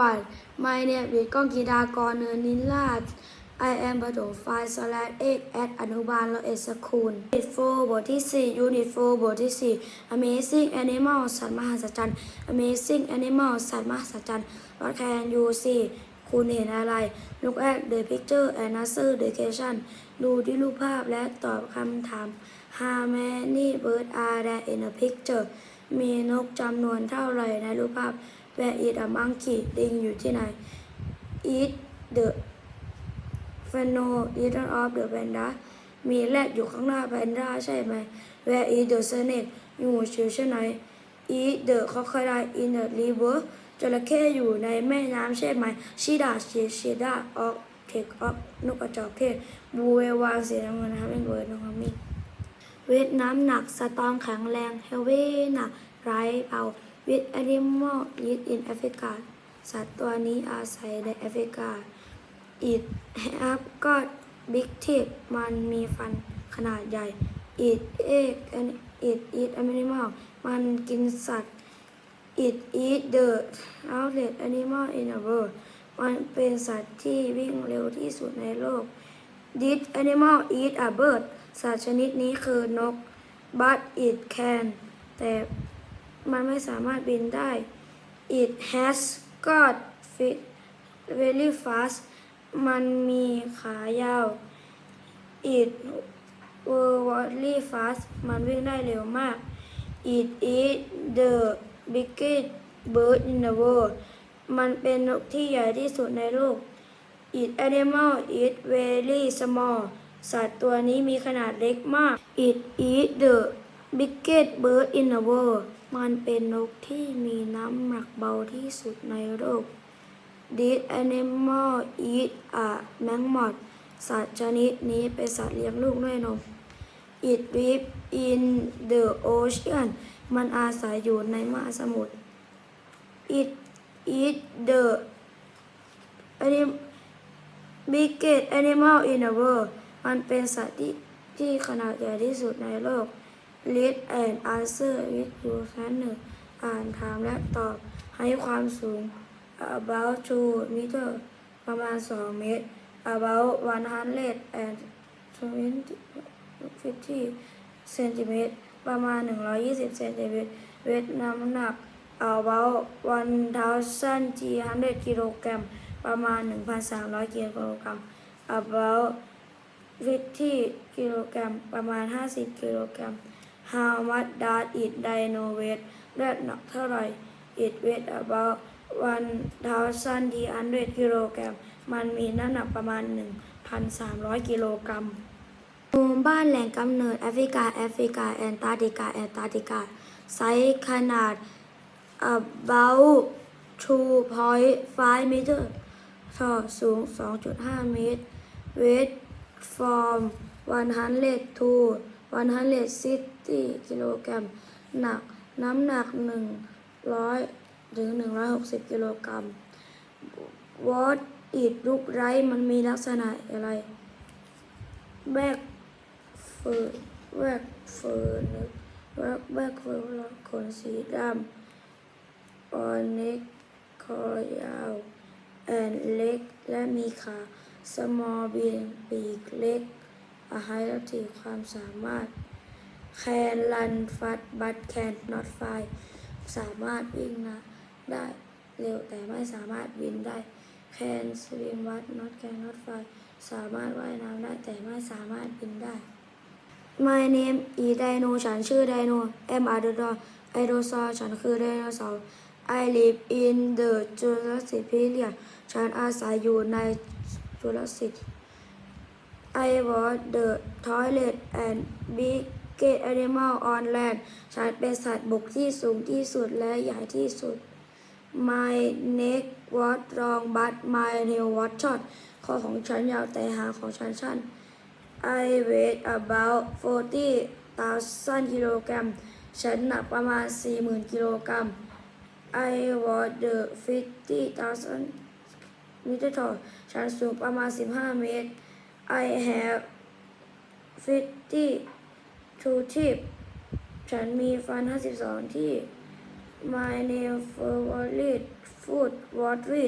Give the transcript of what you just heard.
everyone my name is ก้องกีดากรเนินนิลาศ I am ประถมไฟสแลดเอกแอดอนุบาลละเอ็ดสคูล Unit 4บทที่ 4 Unit 4บทที่ 4 Amazing Animal สัตว์มหัศจรรย์ Amazing Animal สัตว์มหัศจรรย์ What can you see คุณเห็นอะไร Look at the picture and answer the question ดูที่รูปภาพและตอบคำถาม How many birds are there in the picture มีนกจำนวนเท่าไรในรูปภาพ Where is a monkey ลิงอยู่ที่ไหน Eat the f a n o leader of the panda มีแรดอยู่ข้างหน้าแพนด้าใช่ไหม Where is the snake อยู่ชื่อใช่ไหม Eat the crocodile in the river จระเข้อยู่ในแม่น้ำใช่ไหมชิดาชีชิดาออกเทคออกนกกระจอกเทศบูเววานสีน้ำเงินนะครับเป็นเบิร์ดนะครับมี เวทน้ำหนัก สตอมแข็งแรงเฮลเวหนักไรเบาเวทแอนิมอลยิดอินแอฟริกาสัตว์ตัวนี้อาศัยในแอฟริกา it have got big teeth มันมีฟันขนาดใหญ่ it eat and it eat animal มันกินสัตว์ it eat the outlet animal in the world มันเป็นสัตว์ที่วิ่งเร็วที่สุดในโลก this animal eat a bird สัตว์ชนิดนี้คือนก but it can แต่มันไม่สามารถบินได้ it has got feet very fast มันมีขายาว it very fast มันวิ่งได้เร็วมาก it is the biggest bird in the world มันเป็นนกที่ใหญ่ที่สุดในโลก it animal is very small สัตว์ตัวนี้มีขนาดเล็กมาก it is the biggest bird in the world มันเป็นนกที่มีน้ำหนักเบาที่สุดในโลก This animal eat a mammoth สัตว์ชนิดนี้เป็นสัตว์เลี้ยงลูกด้วยนม It lives in the ocean มันอาศัยอยู่ในมหาสมุทร It eat the anim- biggest animal in the world มันเป็นสัตว์ที่ที่ขนาดใหญ่ที่สุดในโลก Read and answer with your partner อ่านถามและตอบให้ความสูง about 2 meter ประมาณ 2 เมตร about 100 and 50 เซนติเมตร ประมาณ 120 เซนติเมตร เวทน้ำหนัก about 1,300กิโลกรัม ประมาณ 1,300กิโลกรัม about 50กิโลกรัมประมาณ 50 กิโลกรัม how much does it dino weight เลือดหนักเท่าไหร่ it weight about 1,300กิโลกรัม มันมีน้ำหนักประมาณ 1,300 กิโลกรัมหมู่บ้านแหล่งกำเนิดแอฟริกา แอฟริกา แอนตาร์กติกา แอนตาร์กติกา ไซส์ขนาด about 2.5เมตรท่อสูง 2.5 เมตร weight from 100 to 160กิโลกรัมหนักน้ำหนัก 100 ถึง 160 กิโลกรัม what it look like มันมีลักษณะอะไร แบกเฟิร์แบกเฟิร์นแบกแบกเฟิร์ขนสีดำออนเน็กคอยาวแอนเล็กและมีขา small บีนปีกเล็กอาหารทีความสามารถแคนลันฟัดบัตแคนนอตไฟสามารถวิ่งนะได้เร็วแต่ไม่สามารถบินได้แคนสวิมวัดนอตแคนนอตไฟสามารถว่ายน้ำได้แต่ไม่สามารถบินได้ My name is Dino ฉันชื่อไดโน M R ดอไอโดซอฉันคือไดโนเสาร์ I live in the Jurassic period ฉันอาศัยอยู่ใน Jurassic I was the toilet and biggest animal on land ฉันเป็นสัตว์บกที่สูงที่สุดและใหญ่ที่สุด My neck was long but my nail was short คอของฉันยาวแต่หางของฉันสั้น I weighed about 40,000กิโลกรัม ฉันหนักประมาณ 40,000 กิโลกรัม I was the 50,000 meter tall ฉันสูงประมาณ 15 เมตร I have 52 teeth ฉันมีฟัน 52 ที่ My name for wallet food what with